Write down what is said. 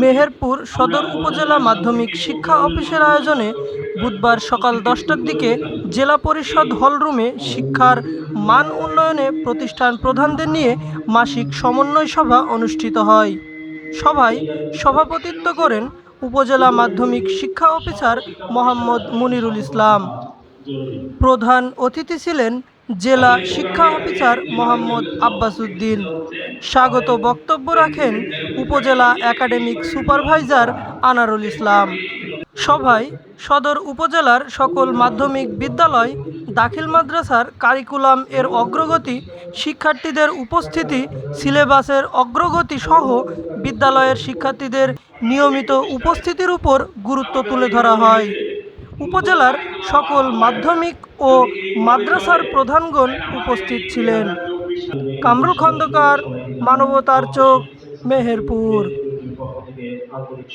মেহেরপুর সদর উপজেলা মাধ্যমিক শিক্ষা অফিসের আয়োজনে বুধবার সকাল দশটার দিকে জেলা পরিষদ হলরুমে শিক্ষার মান উন্নয়নে প্রতিষ্ঠান প্রধানদের নিয়ে মাসিক সমন্বয় সভা অনুষ্ঠিত হয়। সভায় সভাপতিত্ব করেন উপজেলা মাধ্যমিক শিক্ষা অফিসার মোহাম্মদ মুনিরুল ইসলাম। প্রধান অতিথি ছিলেন জেলা শিক্ষা অফিসার মোহাম্মদ আব্বাস উদ্দিন স্বাগত বক্তব্য রাখেন উপজেলা একাডেমিক সুপারভাইজার আনারুল ইসলাম। সভায় সদর উপজেলার সকল মাধ্যমিক বিদ্যালয়, দাখিল মাদ্রাসার কারিকুলাম এর অগ্রগতি, শিক্ষার্থীদের উপস্থিতি, সিলেবাসের অগ্রগতি সহ বিদ্যালয়ের শিক্ষার্থীদের নিয়মিত উপস্থিতির উপর গুরুত্ব তুলে ধরা হয়। উপজেলার সকল মাধ্যমিক ও মাদ্রাসার প্রধানগণ উপস্থিত ছিলেন। কামরুল খন্দকার মানবতার চোখ মেহেরপুর। পক্ষ